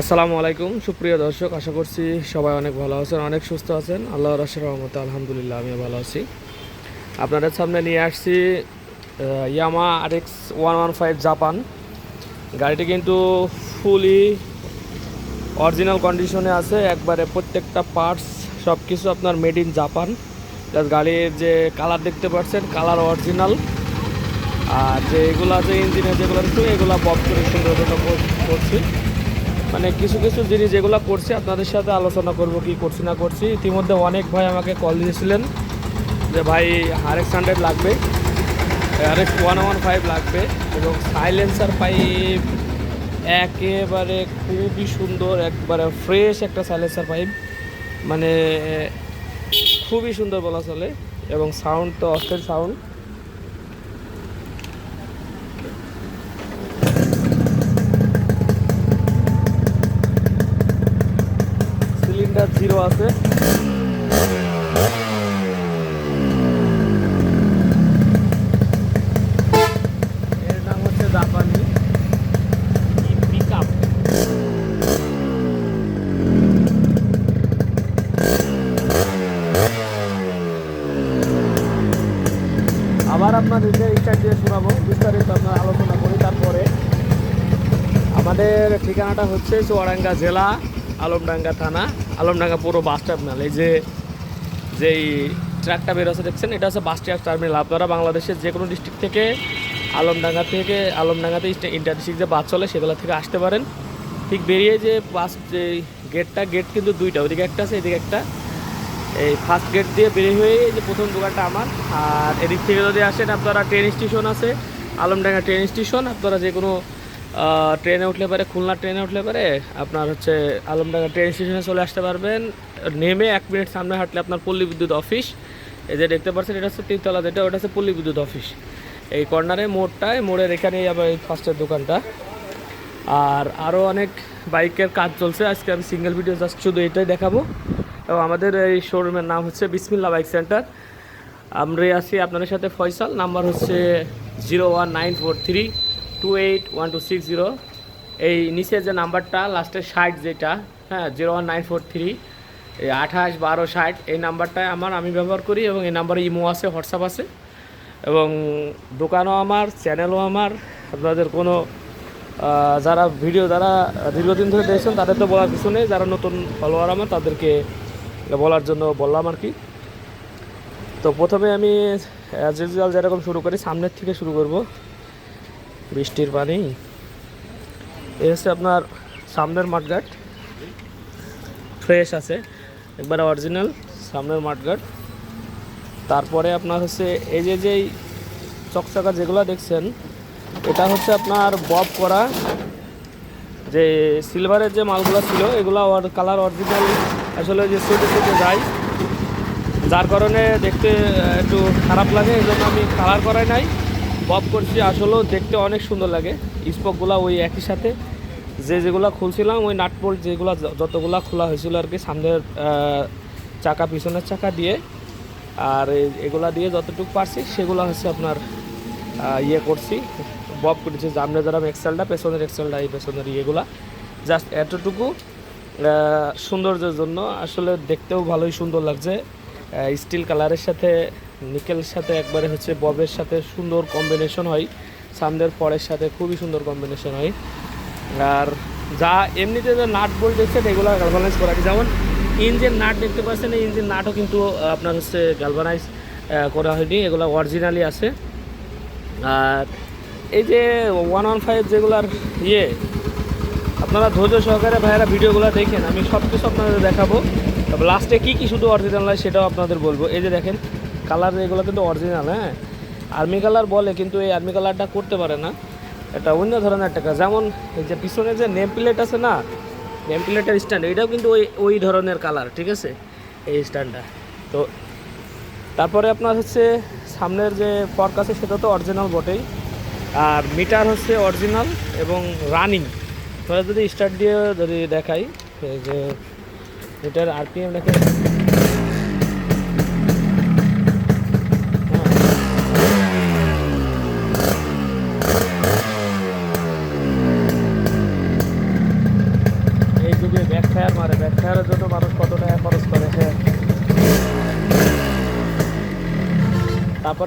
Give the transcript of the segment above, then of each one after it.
আসসালামু আলাইকুম, সুপ্রিয় দর্শক, আশা করছি সবাই অনেক ভালো আছেন, অনেক সুস্থ আছেন। আল্লাহ রসের রহমতে আলহামদুলিল্লাহ আমিও ভালো আছি। আপনাদের সামনে নিয়ে আসছি ইয়ামা আর X one one five Japan গাড়িটি কিন্তু ফুলি অরিজিনাল কন্ডিশনে আছে, একবারে প্রত্যেকটা পার্টস সব কিছু আপনার মেড ইন জাপান প্লাস গাড়ির যে কালার দেখতে পাচ্ছেন কালার অরিজিনাল আর যে এগুলো আছে ইঞ্জিনের যেগুলো একটু এগুলো বব করে সুন্দর করছি। মানে কিছু কিছু জিনিস যেগুলো করছি, আপনাদের সাথে আলোচনা করব, কি করছি না করছি। ইতিমধ্যে অনেক ভাই আমাকে কল দিয়েছিলেন যে, ভাই আরএক্স হান্ড্রেড লাগবে। আরএক্স ওয়ান ওয়ান ফাইভ লাগবে এবং সাইলেন্সার পাইপ একেবারে খুবই সুন্দর, একবারে ফ্রেশ একটা সাইলেন্সার পাইপ মানে খুবই সুন্দর বলা চলে এবং সাউন্ড তো অস্থির সাউন্ড জিরো আছে। এর নাম হচ্ছে জাপানি। আবার নিজের স্টার্ট দিয়ে শোনাবো, বিস্তারিত আপনার আলোচনা করি তারপরে। আমাদের ঠিকানাটা হচ্ছে চুয়াডাঙ্গা জেলা আলমডাঙ্গা থানা, আলমডাঙ্গা পুরো বাস টার্মিনাল। এই যে, যেই ট্র্যাকটা বেরোচ্ছে দেখছেন? এটা হচ্ছে বাস টার্মিনাল। আপনারা বাংলাদেশের যে কোনো ডিস্ট্রিক্ট থেকে আলমডাঙ্গা থেকে আলমডাঙ্গাতে ইন্টার ডিস্ট্রিক্ট যে বাস চলে, সেগুলো থেকে আসতে পারেন। ঠিক বেরিয়ে যে বাস যে গেটটা গেট কিন্তু দুইটা। ওইদিকে একটা আছে, এদিকে একটা। এই ফার্স্ট গেট দিয়ে বেরিয়ে হয়ে যে প্রথম দোকানটা আমার। আর এদিক থেকে যদি আসেন, আপনারা ট্রেন স্টেশন আছে। আলমডাঙ্গা ট্রেন স্টেশন আপনারা যে কোনো ট্রেনে উঠলে পারে, খুলনা ট্রেনে উঠলে পারে, আপনার হচ্ছে আলমডাঙ্গা ট্রেন স্টেশনে চলে আসতে পারবেন। নেমে এক মিনিট সামনে হাঁটলে আপনার পল্লী বিদ্যুৎ অফিস এই যে দেখতে পাচ্ছেন, এটা হচ্ছে তিনতলা যেটা ওটা হচ্ছে পল্লী বিদ্যুৎ অফিস এই কর্নারে মোড়টায়, মোড়ের এখানেই আবার এই ফার্স্টের দোকানটা। আর আরও অনেক বাইকের কাজ চলছে। আজকে আমি সিঙ্গেল ভিডিও জাস্ট শুধু এটাই দেখাবো। এবং আমাদের এই শোরুমের নাম হচ্ছে বিসমিল্লা বাইক সেন্টার। আমরা আছি আপনাদের সাথে ফয়সাল নাম্বার হচ্ছে zero one nine four three two eight one two six zero এই নিচে যে নাম্বারটা লাস্টের ষাট যেটা হ্যাঁ zero one nine four three এই আঠাশ বারো ষাট, এই নাম্বারটাই আমার আমি ব্যবহার করি এবং এই নাম্বারে ইমো আছে, হোয়াটসঅ্যাপ আছে। এবং দোকানও আমার, চ্যানেলও আমার, আপনাদের কোনো যারা ভিডিও, যারা দীর্ঘদিন ধরে দেখছেন, তাদের তো বলার কিছু নেই। যারা নতুন ফলোয়ার আমার, তাদেরকে বলার জন্য বললাম আর কি। তো প্রথমে আমি অ্যাজ ইউজুয়াল যেরকম শুরু করি, সামনের থেকে শুরু করব। বৃষ্টির পানি। এই হচ্ছে আপনার সামনের মাঠঘাট। ফ্রেশ আছে, একবারে অরিজিনাল সামনের মাঠঘাট। তারপরে আপনার হচ্ছে এই যে যেই চকচকা যেগুলো দেখছেন, এটা হচ্ছে আপনার বব করা। যে সিলভারের যে মালগুলো ছিল, এগুলো কালার অরিজিনাল আসলে যে সেটে সেটে যায়। যার কারণে দেখতে একটু খারাপ লাগে, এই জন্য আমি কালার করাই নাই। বব করছি, আসলেও দেখতে অনেক সুন্দর লাগে। স্পকগুলো ওই একই সাথে। যে যেগুলো খুলছিলাম, ওই নাট বোল্ট যেগুলো যতগুলো খোলা হয়েছিল আর কি, সামনের চাকা, পিছনের চাকা দিয়ে, আর এগুলা দিয়ে যতটুকু পারছি, সেগুলো হচ্ছে আপনার ইয়ে করছি বব করেছি। সামনে যারা এক্সেলটা পেছনের এক্সেলটা এই পেছনের ইয়েগুলা জাস্ট এতটুকু সৌন্দর্যের জন্য। আসলে দেখতেও ভালোই সুন্দর লাগছে স্টিল কালারের সাথে নিকেলের সাথে একবারে হচ্ছে ববের সাথে সুন্দর কম্বিনেশন হয়। সামনের পরের সাথে খুবই সুন্দর কম্বিনেশন হয়। আর যা এমনিতে যে নাট বোল্ট দেখছেন, এগুলো গালভানাইজ করা। যেমন ইঞ্জিন নাট দেখতে পাচ্ছেন, এই ইঞ্জিন নাটও কিন্তু আপনার হচ্ছে গালভানাইজ করা হয়নি। এগুলো অরিজিনালি আছে। আর এই যে ওয়ান ওয়ান ফাইভ যেগুলার ইয়ে আপনারা ধৈর্য সহকারে ভাইয়েরা ভিডিওগুলো দেখেন। আমি সব কিছু আপনাদের দেখাবো। তবে লাস্টে কী কী শুধু অরিজিনাল হয় সেটাও আপনাদের বলব। এই যে দেখেন কালার এগুলো কিন্তু অরিজিনাল হ্যাঁ? আর্মি কালার বলে, কিন্তু এই আর্মি কালারটা করতে পারে না। এটা অন্য ধরনের কাজ যেমন এই যে পিছনে যে নেম প্লেট আছে না নেম প্লেটের স্ট্যান্ড এটাও কিন্তু ওই ওই ধরনের কালার ঠিক আছে? এই স্ট্যান্ডটা তো তারপরে আপনার হচ্ছে সামনের যে ফর্ক আছে, সেটা তো অরিজিনাল বটেই। আর মিটার হচ্ছে অরিজিনাল এবং রানিং তোরা যদি স্টার্ট দিয়ে যদি দেখাই যে মিটার আরপিএম দেখে ফায়ার মারে ব্যাক ফায়ারের জন্য মানুষ কত টাকা খরচ করে হ্যাঁ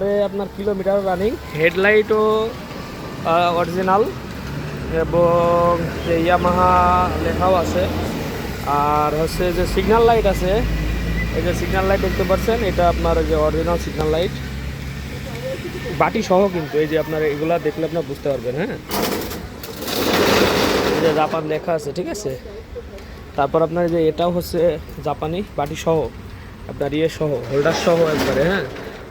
তারপরে আপনার কিলোমিটার রানিং হেডলাইটও অরিজিনাল এবং যে ইয়ামাহা লেখাও আছে। আর হচ্ছে যে সিগন্যাল লাইট আছে, এই যে সিগন্যাল লাইট দেখতে পাচ্ছেন, এটা আপনার যে অরিজিনাল সিগন্যাল লাইট বাটি সহ কিন্তু, এই যে আপনার এগুলা দেখলে আপনার বুঝতে পারবেন হ্যাঁ? এই যে জাপান লেখা আছে, ঠিক আছে? তারপর আপনার যে এটাও হচ্ছে জাপানি বাটি সহ, আপনার ইয়ে সহ হোল্ডার সহ একবারে হ্যাঁ?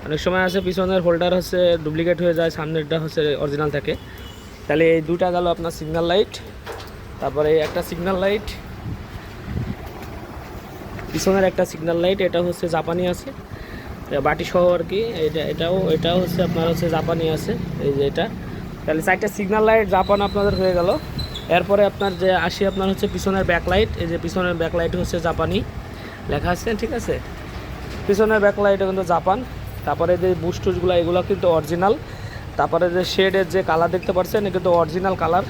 অনেক সময় আছে, পিছনের হোল্ডার হচ্ছে ডুপ্লিকেট হয়ে যায়, সামনেরটা হচ্ছে অরিজিনাল থাকে। তাহলে এই দুটা গেল আপনার সিগন্যাল লাইট তারপরে একটা সিগন্যাল লাইট পিছনের একটা সিগন্যাল লাইট এটা হচ্ছে জাপানি আছে। বাটি সহ আর কি, এটা, এটাও এটাও হচ্ছে আপনার হচ্ছে জাপানি আছে, এই যে এটা। তাহলে চারটা সিগন্যাল লাইট জাপান আপনাদের হয়ে গেল। এরপরে আপনার যে আসি, আপনার হচ্ছে পিছনের ব্যাকলাইট এই যে পিছনের ব্যাকলাইট হচ্ছে জাপানি। লেখা আছে, ঠিক আছে? পিছনের ব্যাকলাইট কিন্তু জাপান। তারপরে যে বুস্টুসগুলো এগুলো কিন্তু অরিজিনাল তারপরে যে শেডের যে কালার দেখতে পাচ্ছেন কিন্তু অরিজিনাল কালার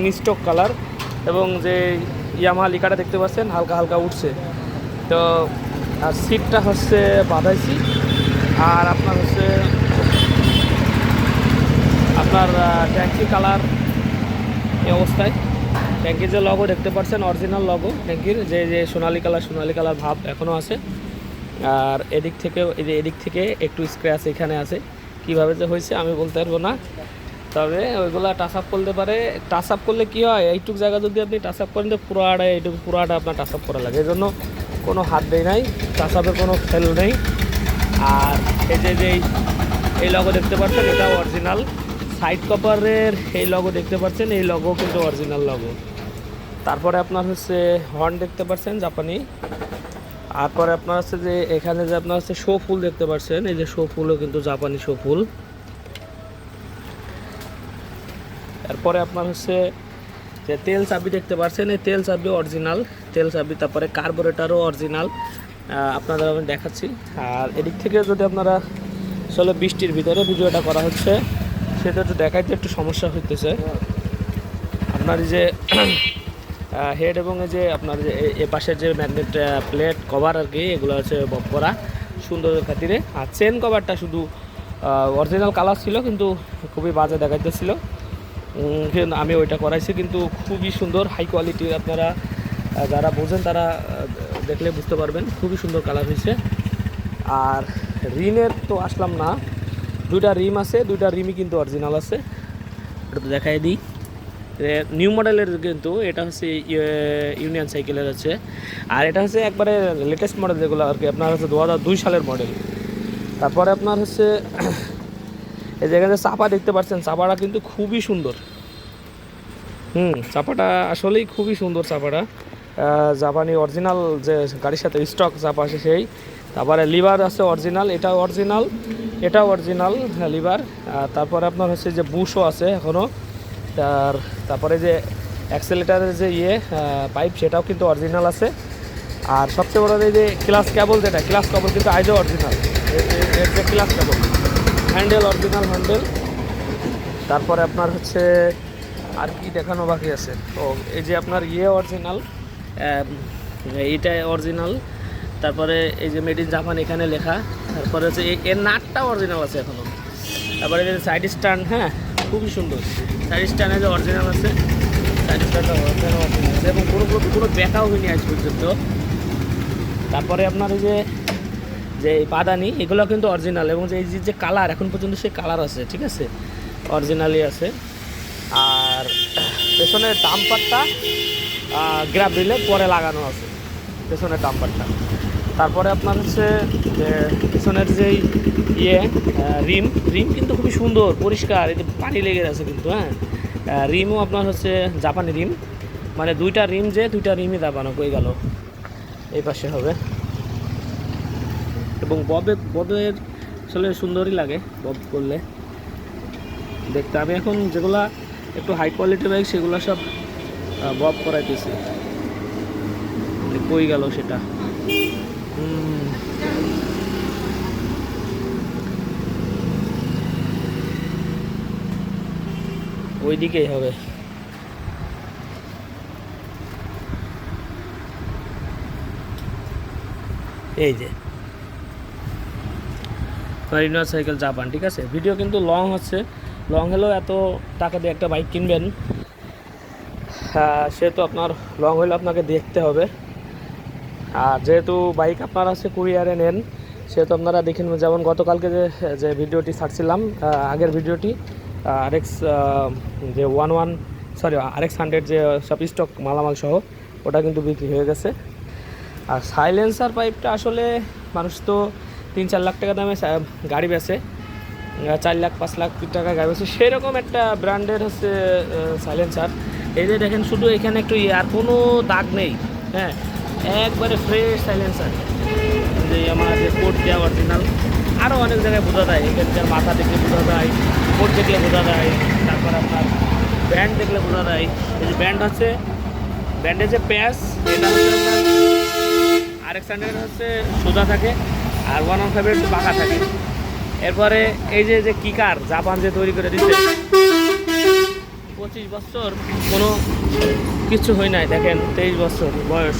ইনস্টক কালার এবং যে ইয়ামা লিকাটা দেখতে পাচ্ছেন, হালকা হালকা উঠছে। তো, আর সিটটা হচ্ছে বাঁধাইছি। আর আপনার হচ্ছে, আপনার ট্যাঙ্কি কালার এই অবস্থায়। ট্যাঙ্কির যে লগো দেখতে পাচ্ছেন অরিজিনাল লগো ট্যাঙ্কির যে যে সোনালি কালার সোনালি কালার ভাব এখনও আছে। আর এদিক থেকেও এদিক থেকে একটু স্ক্র্যাচ এখানে আছে। কীভাবে যে হয়েছে আমি বলতে পারব না। তবে ওইগুলা টাচ আপ করতে পারে। টাচ আপ করলে কি হয়? এইটুক জায়গা যদি আপনি টাচ আপ করেন, তো পুরো আড়া এইটুকু, পুরো আড়া আপনার টাচ আপ করা লাগে। এই জন্য কোনো হাত দেয় নাই টাচ আপের কোনো ফেল নেই। আর এই যে যে এই- লগো দেখতে পাচ্ছেন, এটা অরিজিনাল সাইড কভারের এই লগো দেখতে পাচ্ছেন, এই লগো কিন্তু অরিজিনাল লগো তারপরে আপনার হচ্ছে হর্ন দেখতে পাচ্ছেন, জাপানি। তারপরে আপনার হচ্ছে যে এখানে যে আপনার হচ্ছে শো ফুল দেখতে পাচ্ছেন এই যে শো ফুলও কিন্তু জাপানি শো ফুল তারপরে আপনার হচ্ছে যে তেল চাবি দেখতে পাচ্ছেন এই তেল চাবি অরিজিনাল তেল চাবি, তারপরে কার্বোরেটারও অরিজিনাল আপনাদের আমি দেখাচ্ছি। আর এদিক থেকে যদি আপনারা আসলে বৃষ্টির ভিতরে, ভিডিওটা করা হচ্ছে, সেটা একটু দেখাইতে একটু সমস্যা হইতেছে। আপনার যে হেড এবং এই যে আপনার যে এ- পাশের যে ম্যাগনেট প্লেট কভার আর কি, এগুলো হচ্ছে বব করা। সুন্দরের খাতিরে। আর চেন কভারটা শুধু অরিজিনাল কালার ছিল, কিন্তু খুবই বাজে দেখাইতেছিল। আমি ওইটা করাইছি, কিন্তু খুবই সুন্দর হাই কোয়ালিটির আপনারা যারা বোঝেন তারা দেখলে বুঝতে পারবেন, খুবই সুন্দর কালার হয়েছে। আর রিমের তো আসলাম না, দুইটা রিম আছে, দুইটা রিমই কিন্তু অরিজিনাল আছে। এটা তো দেখাই দিই। নিউ মডেলের কিন্তু এটা হচ্ছে ইউনিয়ন সাইকেলের হচ্ছে। আর এটা হচ্ছে একবারে লেটেস্ট মডেল যেগুলো আর কি, আপনার হচ্ছে দু হাজার দুই সালের মডেল তারপরে আপনার হচ্ছে, এই জায়গাতে চাপা দেখতে পাচ্ছেন, চাপাটা কিন্তু খুবই সুন্দর। হুম, চাপাটা আসলেই খুবই সুন্দর চাপাটা। জাপানি অরিজিনাল যে গাড়ির সাথে স্টক চাপা আছে সেই। তারপরে লিভার আছে অরিজিনাল এটাও অরিজিনাল এটাও অরিজিনাল লিভার তারপরে আপনার হচ্ছে যে বুশও আছে এখনও তার, তারপরে যে অ্যাক্সেলেটারের যে ইয়ে পাইপ সেটাও কিন্তু অরিজিনাল আছে। আর সবচেয়ে বড় যে ক্লাস কেবল যেটা ক্লাস কেবল কিন্তু আইজও অরিজিনাল এর যে ক্লাস কেবল হ্যান্ডেল অরিজিনাল হ্যান্ডেল তারপরে আপনার হচ্ছে, আর কি দেখানো বাকি আছে? ও, এই যে আপনার ইয়ে অরিজিনাল এইটা অরিজিনাল তারপরে এই যে মেড ইন জাপান এখানে লেখা। তারপরে হচ্ছে এর নাটটা অরিজিনাল আছে এখনও তারপরে যে সাইড স্ট্যান্ড হ্যাঁ? খুবই সুন্দর। সাইড স্ট্যান্ডে যে অরিজিনাল আছে সাইড স্ট্যান্ডটা অরিজিনাল আছে। এবং কোনো কোনো ব্যাকাও হয়নি আজ পর্যন্ত। তারপরে আপনার এই যে যে পাদানি, এগুলো কিন্তু অরিজিনাল এবং যে এই যে- কালার এখন পর্যন্ত সেই কালার আছে, ঠিক আছে? অরিজিনালি আছে। আর পেছনের ডাম্পারটা গ্রাব দিলে পরে লাগানো আছে। পেছনের ডাম্পারটা তারপরে আপনার হচ্ছে, যে পিছনের যেই ইয়ে রিম রিম কিন্তু খুবই সুন্দর, পরিষ্কার যে পানি লেগে আছে কিন্তু হ্যাঁ? রিমও আপনার হচ্ছে জাপানি রিম মানে দুইটা রিম যে, দুইটা রিমই দাবানো কই গেল। এই পাশে হবে। এবং ববে, ববের আসলে সুন্দরই লাগে বব করলে। দেখতে, আমি এখন যেগুলা একটু হাই কোয়ালিটি বাইক সেগুলো সব বব করাইতেছি। কই গেল সেটা? ওইদিকেই হবে। এই যে। মারিনোয়া সাইকেল জাপান ঠিক আছে? ভিডিও কিন্তু লং হচ্ছে। লং হলেও এত টাকা দিয়ে একটা বাইক কিনবেন। হ্যাঁ, তো আপনার লং হলে আপনাকে দেখতে হবে। আর যেহেতু বাইক আপনার আছে কুরিয়ারে নেন, সেহেতু আপনারা দেখেন যেমন গতকালকে যে যে ভিডিওটি ছাড়ছিলাম আগের ভিডিওটি আরএক্স যে one one, sorry RX hundred যে সব স্টক মালামাল সহ, ওটা কিন্তু বিক্রি হয়ে গেছে। আর সাইলেন্সার পাইপটা আসলে মানুষ তো তিন চার লাখ টাকা দামে গাড়ি বেছে চার লাখ, পাঁচ লাখ টাকা গাড়ি বেচে সেরকম একটা ব্র্যান্ডের হচ্ছে সাইলেন্সার। এই যে দেখেন, শুধু এখানে একটু, আর কোনো দাগ নেই হ্যাঁ। একবারে ফ্রেশ সাইলেন্সার যে আমার যে কোড দেওয়া অরিজিনাল আরও অনেক জায়গায় বোঝা যায়। এখানকার মাথা দেখলে বোঝা যায় কোড দেখলে বোঝা যায়, তারপর আপনার ব্যান্ড দেখলে বোঝা যায়। এই যে ব্যান্ড হচ্ছে ব্যান্ডের যে প্যাচ এটা হচ্ছে আরেক স্ট্যান্ডার্ড হচ্ছে সোজা থাকে, আর ওয়ান ওয়ান ফাইভের বাঁকা থাকে। এরপরে এই যে যে কিকার জাপান যে তৈরি করে দিচ্ছে, পঁচিশ বছর কোনো কিছু হয় নাই, দেখেন, তেইশ বছর বয়স।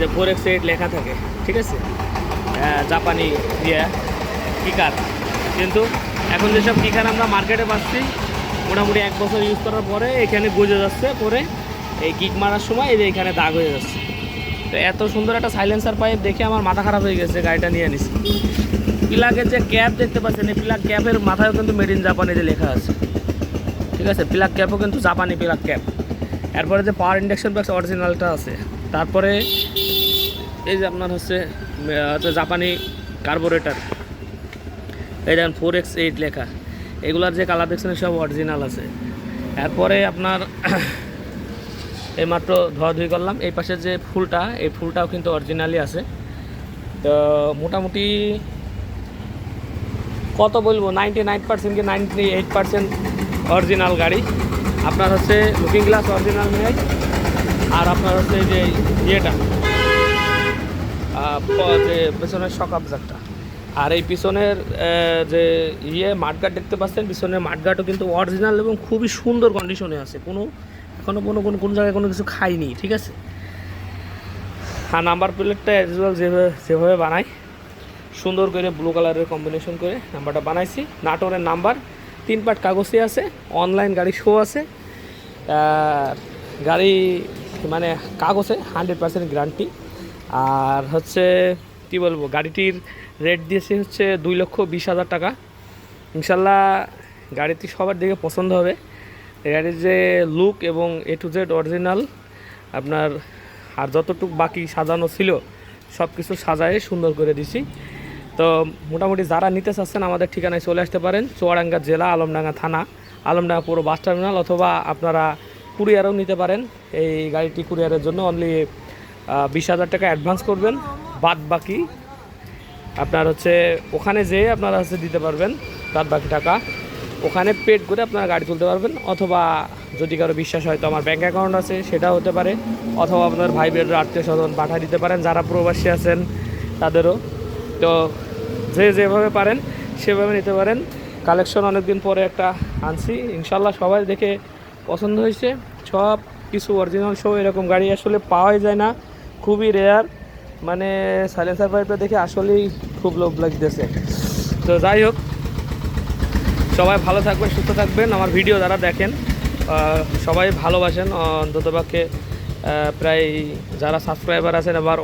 যে ফোর এক্স এইট লেখা থাকে ঠিক আছে? আহ, জাপানি ইয়ে কিকার। কিন্তু এখন যেসব কিকার আমরা মার্কেটে পাচ্ছি মোটামুটি এক বছর ইউজ করার পরে এখানে গজে যাচ্ছে পরে এই কিক মারার সময় এই যে এখানে দাগ হয়ে যাচ্ছে। তো এত সুন্দর একটা সাইলেন্সার পাইপ দেখে আমার মাথা খারাপ হয়ে গেছে গাড়িটা নিয়ে নিছি। প্লাগের যে ক্যাপ দেখতে পাচ্ছেন এই প্লাগ ক্যাপের মাথায়ও কিন্তু মেড ইন জাপানে যে লেখা আছে। ঠিক আছে? প্লাগ ক্যাপও কিন্তু জাপানি প্লাগ ক্যাপ এরপরে যে পাওয়ার ইন্ডাকশন বক্স অরিজিনালটা আছে তারপরে এই যে আপনার হচ্ছে হচ্ছে জাপানি কার্বোরেটার। এই দেখেন, ফোর এক্স এইট লেখা। এগুলার যে কালার দেখছেন, সব অরিজিনাল আছে। এরপরে আপনার এই মাত্র ধোয়াধুয়ি করলাম। এই পাশে যে ফুলটা, এই ফুলটাও কিন্তু অরিজিনালি আছে। তো মোটামুটি কত বলব? নাইনটি নাইন পার্সেন্ট কি নাইনটি এইট পার্সেন্ট অরিজিনাল গাড়ি। আপনার হচ্ছে লুকিং গ্লাস অরিজিনাল নেই। আর আপনার হচ্ছে যে ইয়েটা যে পেছনের শক আর এই পিছনের যে ইয়ে মাঠগাট দেখতে পাচ্ছেন, পিছনের মাঠগাটও কিন্তু অরিজিনাল এবং খুবই সুন্দর কন্ডিশনে আছে। কোনো এখনও কোনো কোনো কোনো জায়গায় কোনো কিছু খাইনি, ঠিক আছে? আর নাম্বার প্লেটটা অ্যাজ ওয়েল যেভাবে যেভাবে বানাই, সুন্দর করে ব্লু কালারের কম্বিনেশন করে নাম্বারটা বানাইছি। নাটোরের নাম্বার তিন পাট কাগজে আছে অনলাইন গাড়ি শো আছে। গাড়ি মানে কাগজে হান্ড্রেড পার্সেন্ট গ্যারান্টি আর হচ্ছে, কি বলব, গাড়িটির রেট দিয়েছে হচ্ছে দুই লক্ষ বিশ হাজার টাকা। ইনশাল্লাহ গাড়িটি সবার দিকে পছন্দ হবে। গাড়ির যে লুক এবং এ টু জেড অরিজিনাল আপনার আর যতটুকু বাকি সাজানো ছিল সব কিছু সাজায়ে সুন্দর করে দিছি। তো মোটামুটি যারা নিতে চাচ্ছেন, আমাদের ঠিকানায় চলে আসতে পারেন। চুয়াডাঙ্গা জেলা, আলমডাঙ্গা থানা, আলমডাঙ্গা পুরো বাস টার্মিনাল অথবা আপনারা কুরিয়ারও নিতে পারেন। এই গাড়িটি কুরিয়ারের জন্য অনলি বিশ হাজার টাকা অ্যাডভান্স করবেন, বাদ বাকি। আপনার হচ্ছে ওখানে যেয়ে আপনারা হচ্ছে দিতে পারবেন বাদ বাকি টাকা। ওখানে পেড করে আপনারা গাড়ি তুলতে পারবেন, অথবা যদি কারও বিশ্বাস হয় তো আমার ব্যাঙ্ক অ্যাকাউন্ট আছে, সেটাও হতে পারে। অথবা আপনার ভাই বোনের আত্মীয় স্বজন পাঠিয়ে দিতে পারেন, যারা প্রবাসী আছেন তাদেরও। তো যে যেভাবে পারেন, সেভাবে নিতে পারেন। কালেকশন অনেকদিন পরে একটা আনছি। ইনশাল্লাহ সবাই দেখে পছন্দ হয়েছে। সব কিছু অরিজিনাল সব এরকম গাড়ি আসলে পাওয়াই যায় না। খুবই রেয়ার মানে সাইলেন্সার পাইপটা দেখে আসলেই খুব লোভ লাগতেছে। তো যাই হোক, সবাই ভালো থাকবেন, সুস্থ থাকবেন। আমার ভিডিও যারা দেখেন সবাই ভালোবাসেন। অন্ততপক্ষে প্রায় যারা সাবস্ক্রাইবার আছেন আবার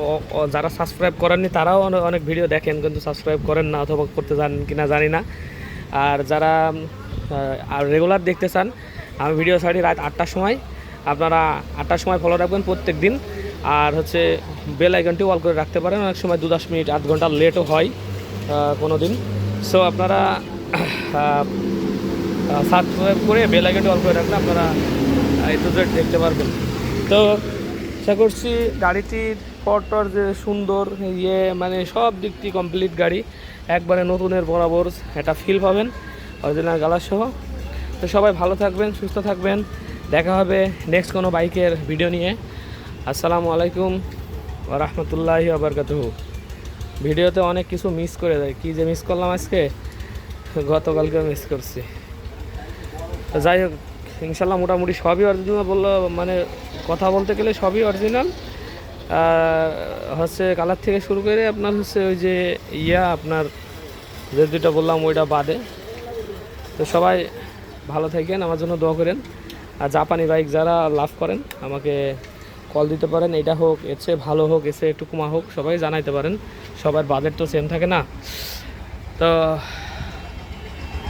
যারা সাবস্ক্রাইব করেননি, তারাও অনেক ভিডিও দেখেন। কিন্তু সাবস্ক্রাইব করেন না অথবা করতে জানেন কিনা জানি না। আর যারা আর রেগুলার দেখতে চান, আমি ভিডিও ছাড়ি রাত আটটার সময়। আপনারা আটটার সময় ফলো রাখবেন প্রত্যেক দিন আর হচ্ছে বেল আইকনটি অল করে রাখতে পারেন। অনেক সময় দু দশ মিনিট, আধ ঘণ্টা লেটও হয় কোনো দিন সো আপনারা সাবস্ক্রাইব করে বেল আইকনটি অল করে রাখলে আপনারা এই টু দেখতে পারবেন। তো, আশা করছি গাড়িটির পটর যে সুন্দর ইয়ে মানে সব দিক দিয়ে কমপ্লিট গাড়ি, একবারে নতুনের বরাবর একটা ফিল পাবেন অরিজিনাল গালার সহ। তো সবাই ভালো থাকবেন, সুস্থ থাকবেন। দেখা হবে নেক্সট কোনো বাইকের ভিডিও নিয়ে। আসসালামু আলাইকুম রহমতুল্লাহি আবরকাতুহ ভিডিওতে অনেক কিছু মিস করে দেয়। কী যে মিস করলাম আজকে? গতকালকে মিস করছি। যাই হোক ইনশাল্লাহ মোটামুটি সবই অরিজিনাল বলল মানে কথা বলতে গেলে সবই অরিজিনাল হচ্ছে কালার থেকে শুরু করে আপনার হচ্ছে ওই যে ইয়া, আপনার যে দুটো বললাম ওইটা বাদে। তো সবাই ভালো থাকেন, আমার জন্য দোয়া করেন। আর জাপানি বাইক যারা লাভ করেন, আমাকে কল দিতে পারেন, এটা হোক এসে ভালো হোক এসে একটু কমা হোক, সবাই জানাইতে পারেন। সবার বাজেট তো সেম থাকে না। তো